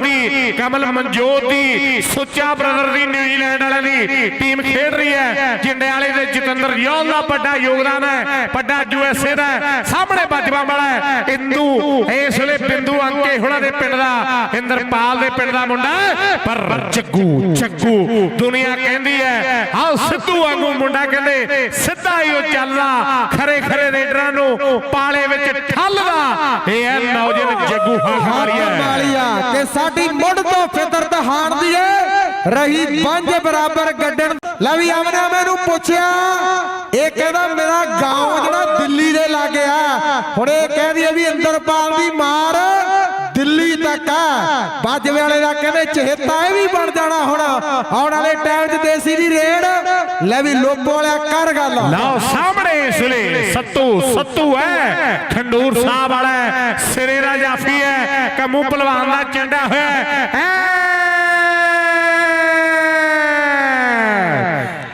Bob. ਦੀ ਕਮਲ ਮਨਜੋਤ ਦੀ, Sucha brother ਦੀ, ਨਿਊਜ਼ੀਲੈਂਡ ਵਾਲਿਆਂ ਦੀ ਟੀਮ ਖੇਡ ਰਹੀ ਹੈ। ਜਿੰਡਿਆਲੇ ਦੇ ਜਤਿੰਦਰ ਯੋਲ ਦਾ ਵੱਡਾ ਯੋਗਦਾਨ ਹੈ, ਵੱਡਾ ਯੂਐਸਏ ਦਾ ਸਾਹਮਣੇ ਬਾਜਵਾ ਵਾਲਾ ਹੈ, ਇੰਦੂ। ਇਸ ਵੇਲੇ ਬਿੰਦੂ ਅੰਕੇ ਹੁਣਾਂ ਦੇ ਪਿੰਡ ਦਾ, ਇੰਦਰਪਾਲ ਦੇ ਪਿੰਡ ਦਾ ਮੁੰਡਾ ਪਰ ਜੱਗੂ ਜੱਗੂ ਦੁਨੀਆ ਕਹਿੰਦੀ ਹੈ, ਆਹ ਸਿੱਧੂ ਵਾਂਗੂ ਮੁੰਡਾ ਕਹਿੰਦੇ, ਸਿੱਧਾ ਹੀ ਉਹ ਚੱਲਦਾ, ਖਰੇ ਖਰੇ ਰੇਡਰਾਂ ਨੂੰ ਪਾਲੇ ਵਿੱਚ ਠੱਲਦਾ। ਇਹ ਹੈ ਨੌਜਵਾਨ ਜੱਗੂ ਹਾਕਮਾਰੀਆ ਵਾਲੀਆ ਕਿ ਸਾਡੀ ਮੁੱਢ ਤੋਂ ਫਿਤਰਤ ਹਾਣਦੀ ਏ। ਰਹੀ ਪੰਜ ਬਰਾਬਰ ਗੱਡਣ। ਲੈ ਵੀ ਆਮਨਾ ਮੈਨੂੰ ਪੁੱਛਿਆ। ਇਹ ਕਹਿੰਦਾ ਮੇਰਾ گاਉਂ ਜਿਹੜਾ ਦਿੱਲੀ ਦੇ ਲਾਗੇ ਹੁਣ ਇਹ ਕਹਿੰਦੀ ਏ ਵੀ ਇੰਦਰਪਾਲ ਦੀ ਮਾਰ ਦਿੱਲੀ ਤੱਕ ਆ। ਬਾਜੇ ਵਾਲੇ ਦਾ ਕਹਿੰਦੇ ਚਹੇਤਾ ਇਹ ਵੀ ਬਣ ਜਾਣਾ ਹੁਣ। ਆਉਣ ਵਾਲੇ ਟਾਈਮ 'ਚ ਦੇਸੀ ਦੀ ਰੇਡ। ਲੈ ਵੀ ਲੋਪੋ ਵਾਲਿਆ, ਕਰ ਗੱਲ। ਲਓ ਸਾਹਮਣੇ ਇਸ ਵੇਲੇ ਸੱਤੂ ਸੱਤੂ ਹੈ। ਖੰਡੂਰ ਸਾਹਿਬ ਸਿਰੇ ਦਾ ਜਾਫੀ ਹੈ ਪਹਿਲਵਾਨ ਦਾ ਚੰਡਾ ਹੋਇਆ ਹੈ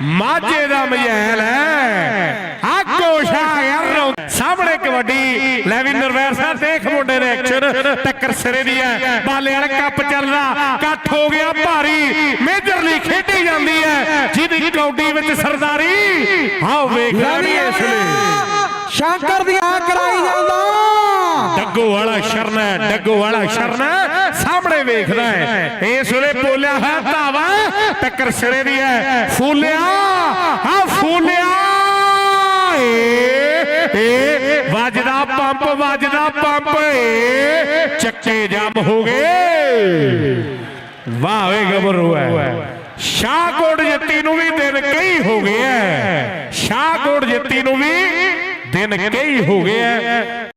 ਮਾਝੇ ਦਾ ਮਜੈਲ ਹੈ ਆਕੋ ਸ਼ਾਹ ਯਾਰ ਸਾਹਮਣੇ ਕਬੱਡੀ। ਲੈ ਵੀ ਨਰਵੈਰ ਸਾਹਿਬ, ਦੇਖ ਮੁੰਡੇ ਦੇ ਐਕਸ਼ਨ ਟੱਕਰ ਸਿਰੇ ਦੀ ਹੈ ਬਾਲੇ ਵਾਲਾ ਕੱਪ ਚੱਲਦਾ। ਇਕੱਠ ਹੋ ਗਿਆ ਭਾਰੀ। ਮੇਜਰ ਲਈ ਖੇਡੀ ਜਾਂਦੀ ਹੈ ਜਿਹਦੀ ਕੌਡੀ ਵਿੱਚ ਸਰਦਾਰੀ। ਆਹ ਵੇਖ ਰਹੀ ਇਸ ਲਈ ਸ਼ੰਕਰ ਦੀਆਂ ਕਰਾਈ ਜਾਂਦਾ। ਡੱਗੋ ਵਾਲਾ ਸ਼ਰਨਾ ਡੱਗੋ ਵਾਲਾ ਸ਼ਰਨਾ ਸਾਹਮਣੇ ਵੇਖਦਾ ਹੈ। ਇਸ ਵੇਲੇ ਬੋਲਿਆ ਹੈ, ਧਾਵਾ, ਟੱਕਰ ਸਿਰੇ ਦੀ ਹੈ। ਫੂਲਿਆ ਆ ਫੂਲਿਆ। ਏ ਵੱਜਦਾ ਪੰਪ ਵੱਜਦਾ ਪੰਪ, ਏ, ਚੱਕੇ ਜੰਮ ਹੋ ਗਏ। ਵਾਹ ਵੇ ਗੱਭਰੂ ਹੈ। ਸ਼ਾਹਕੋਟ ਜੱਤੀ ਨੂੰ ਵੀ ਦਿਨ ਕਈ ਹੋ ਗਏ ਐ ਸ਼ਾਹਕੋਟ ਜੱਤੀ ਨੂੰ ਵੀ ਦਿਨ ਕਈ ਹੋ ਗਏ